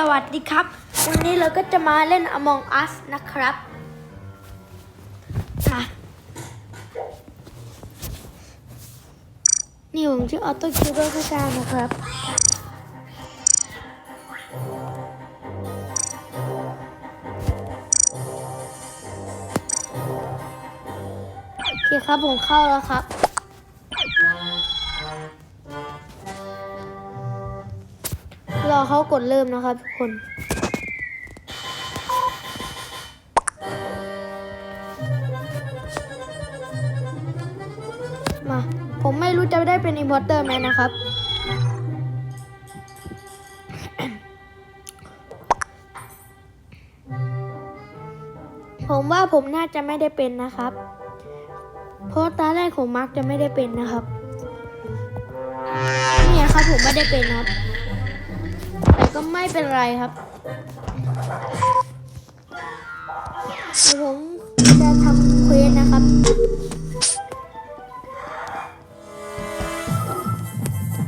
สวัสดีครับ วันนี้เราก็จะมาเล่น Among Us นะครับมานี่ผมชื่อออโต้คิวเบอร์ข้างๆนะครับ โอเคครับผมเข้าแล้วครับ อเขากดเริ่มนะครับทุกคนมาผมไม่รู้จะได้เป็นอิมพอร์เตอร์ไหมนะครับ ผมว่าผมน่าจะไม่ได้เป็นนะครับ เพราะตาแรกของมาร์กจะไม่ได้เป็นนะครับ เนี่ยครับผมไม่ได้เป็นครับ ก็ไม่เป็นไรครับเดี๋ยวผมจะทำเควสนะครับ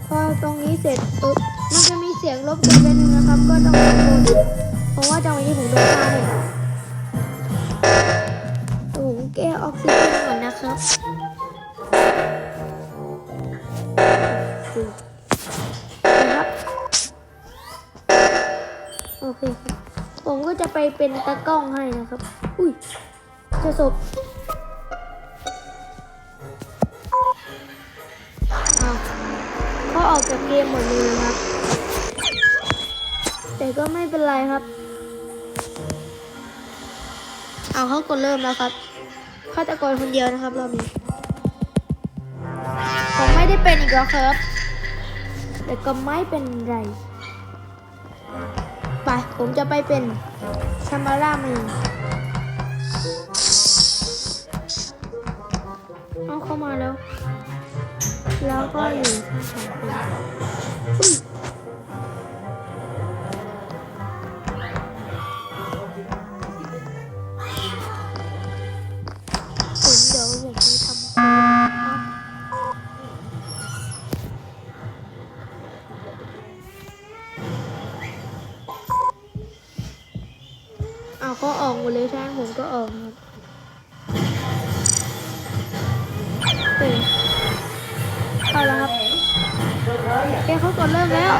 พอตรงนี้เสร็จปุ๊บมันจะมีเสียงรบกวนไปหนึ่งนะครับ ก็ต้องโทษเพราะว่าจังหวะนี้ผมโดนฆ่าเนี่ยผมแก้ออกซิเจนก่อนนะครับ จะไปเป็นตากล้องให้นะครับ อุ้ยจะศพอ้าวเขาออกจากเกมหมดเลยครับ แต่ก็ไม่เป็นไรครับ เอาเขากดเริ่มแล้วครับฆาตกรคนเดียวนะครับรอบนี้ผมไม่ได้เป็นอีกแล้วครับ แต่ก็ไม่เป็นไร ไป ผมจะไปเป็นซามาร่าเมนเอาเข้ามาแล้ว แล้วก็อยู่สองคน หมดเลยใช่างผมก็ออกครับเฮ้ยเข้าแล้วครับเอ๊ะเขากดเริ่มแล้ว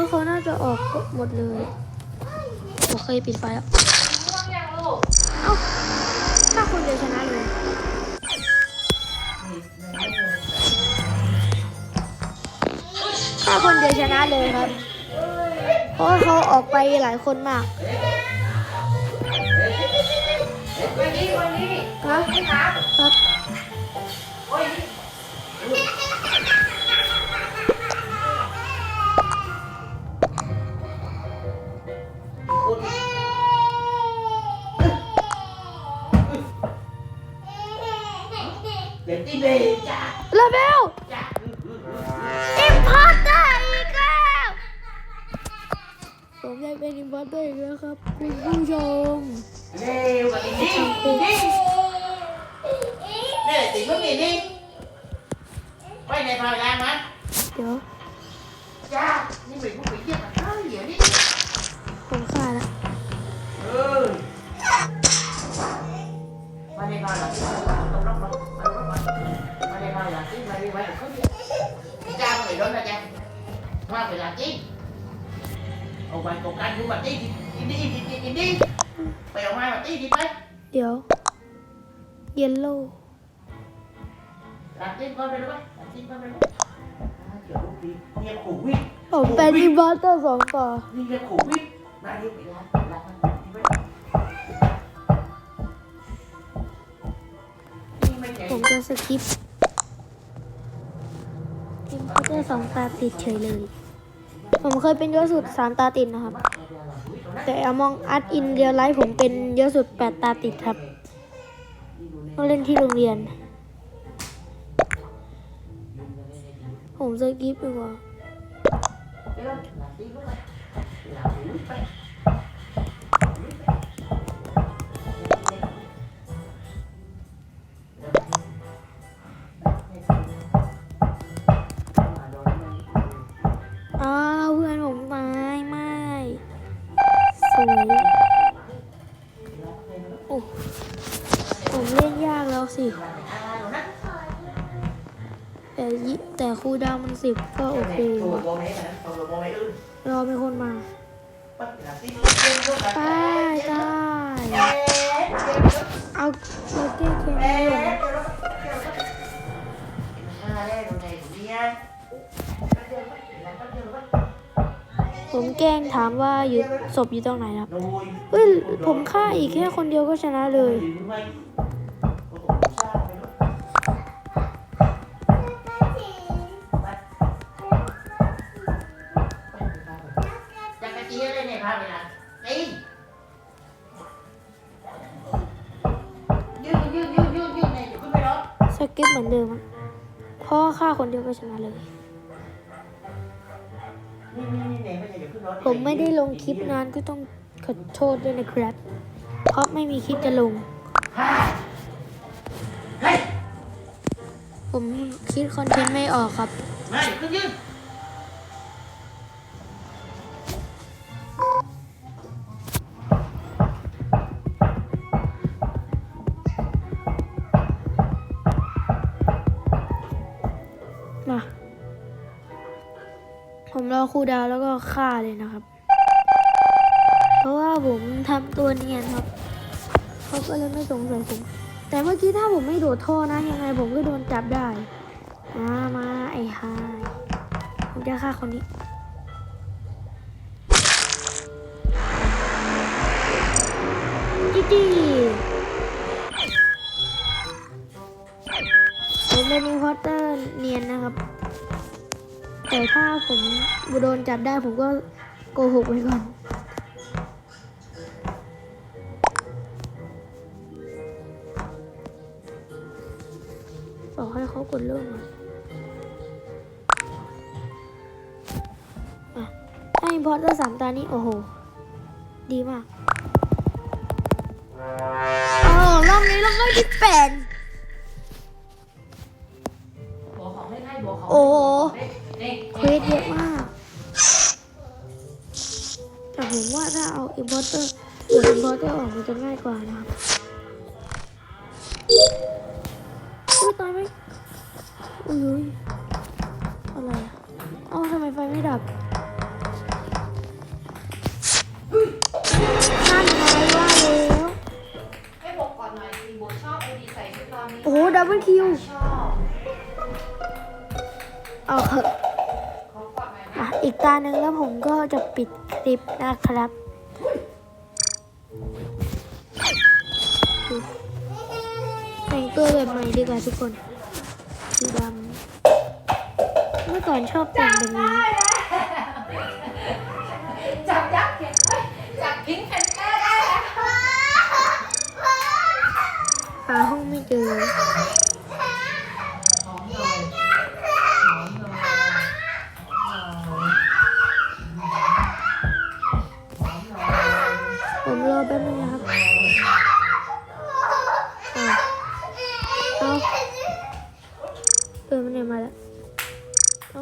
ว่าเขาน่าจะออกหมดเลยโอเคปิดไฟแล้วเอ้าถ้าคนเดียวชนะเลยถ้าคนเดียวชนะเลยครับ เพราะเขาออกไปหลายคนมากวันนี้วันนี้ครับครับ เตอร์อีกแล้วครับคุณผู้ชมเร็วกว่านี้นี่นี่เนี่ยตีมึงนี่นี่ไปในพายางมั้ยเดี๋ยวจ้านี่เป็นผู้ไปเยี่ยมกันเดี๋ยวนี้ผมฆ่าแล้วเออมาในพายางที่ต้องรับมาต้องรับมามาในพายางที่มาในพายางเขาเนี่ยจ้าไปโดนนะจ้ามาไปลาจิ้งเอาไปตก กันดูมาจิ้งอินดี้อินดี้อินดี้ไปเอาไม้มาจิ้งดีไปเดี๋ยว เยลโล่ลาจิ้งก่อนไปเลยลาจิ้งก่อนไปเลยเดี๋ยวลูกดีเนี่ยขู่วิ่งผมเป็นอิมพอร์เตอร์สองต่อนี่เนี่ยขู่วิ่งมาเรียกไปลาลาที่ไว้นี่ไม่ใช่ผมจะสกิปอิมพอร์เตอร์สองตาติดเฉยเลย ผมเคยเป็นเยอะสุดสามตาติดนะครับ แต่อมองอัดอินเรียลไลฟ์ผมเป็นเยอะสุดแปดตาติดครับก็เล่นที่โรงเรียน ผมจะกิปดีกว่า แต่แต่ครูดาวมันสิบก็โอเคอยู่อะรอม่คนมาป้ายได้เอาโลเก้เคนลงผมแกงถามว่าอยู่ศพอยู่ตรงไหนครับเฮ้ยผมฆ่าอีกแค่คนเดียวก็ชนะเลย สกิปเหมือนเดิมอะเพราะว่าฆ่าคนเดียวก็ชนะเลยนี่นี่นี่เนี่ยไม่ใช่เดี๋ยวขึ้นรถผมไม่ได้ลงคลิปนานก็ต้องขอโทษด้วยนะครับ เพราะไม่มีคลิปจะลงฮ่าเฮ้ยผมคิดคอนเทนต์ไม่ออกครับ มาเดี๋ยวขึ้นยืน อครูดาวแล้วก็ฆ่าเลยนะครับ เพราะว่าผมทำตัวเนียนครับเขาก็เลยไม่สงสัยผม แต่เมื่อกี้ถ้าผมไม่โดดท่อนะยังไงผมก็โดนจับได้มามาไอ้ฮายผมจะฆ่าคนนี้จีจีผมเป็นอินพอร์เตอร์เนียนนะครับ แต่ถ้าผมโดนจับได้ผมก็โกหกไว้ก่อนบอกให้เขากดเริ่มก่อนอะถ้าอินพอร์เตอร์สามตานี้ โอ้โห ดีมากโอ้รอบนี้เราไม่ได้เป็นบัวของเล่นให้บัวของโอ้โหนี่ เควสเยอะมากแต่ผมว่าถ้าเอาอิ p พอร์เตอร์หรืออิ p พอร์เตอร์ออกมันจะง่ายกว่านะครับอุ้ยตายไหมอุ้ยอุ้ยอะไรอะเอ้าทำไมไฟไม่ดับนั่นไงว่าแล้วให้บอกก่อนหน่อยสิโบชอบไอดีใส่ชุดนอนนี้โอ้โหดับเบิลคิวชอบเอาเถอะเขาก่อนหน่ อีกตาหนึ่งแล้วผมก็จะปิดคลิปนะครับ แต่งตัวแบบใหม่ดีกว่าทุกคนสีดำเมื่อก่อนชอบแต่งแบบนี้ เออมันเนี่ยมาแล้วเอา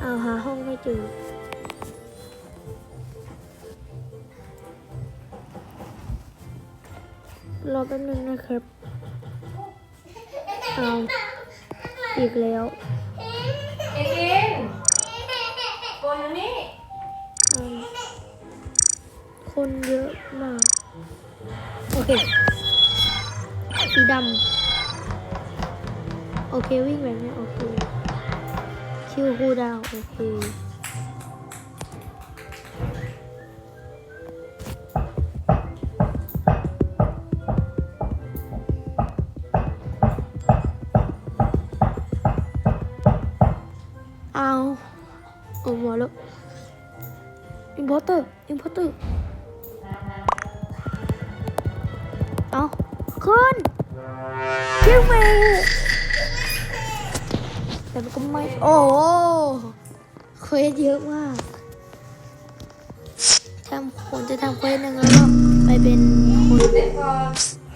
เอาหาห้องไม่เจอรอแป๊บนึงนะครับ เอา อีกแล้ว เอ็กินโกอยู่นี่อืมคนเยอะมาก โอเค สีดำโอเควิ่งแบบนี้โอเคคิวคูลดาวน์โอเคเอาเอาหมดแล้วอินพอร์เตอร์อินพอร์เตอร์ เอาขึ้นขึ้ช่ไหมแต่มันก็ไม่ โอ้เควสเยอะมากทำผมจะทำเควสหนึ่งแล้วก็ไปเป็นคน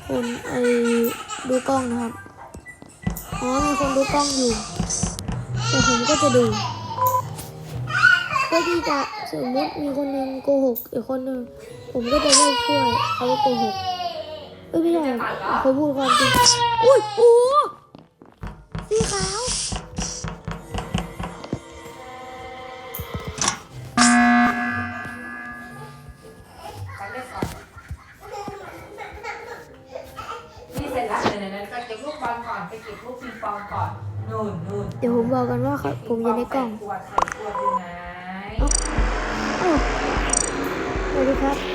คนไอ้ดูกล้องนะครับ อ๋อมีคนดูกล้องอยู่ แต่ผมก็จะดูเพื่อที่จะสมมติมีคนหนึ่งโกหกอีกคนหนึ่งผมก็จะไม่ช่วยเขาโกหก อ้ยไม่ใช่เขาพูดความจริงอุ้ยโอ้สีขาวกันเด็กก่อนนี่เสร็จแล้วเดี๋ยวๆๆก็เก็บลูกบอลก่อนไปเก็บลูกปิงปองก่อนนู่นนู่นเดี๋ยวผมบอกกันว่าเขาผมอยู่ในกล่องใส่ขวดใส่ขวดอยู่ไหนอ้าวสวัสดีครับ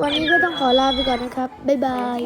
วันนี้ก็ต้องขอลาไปก่อนนะครับ บ๊ายบาย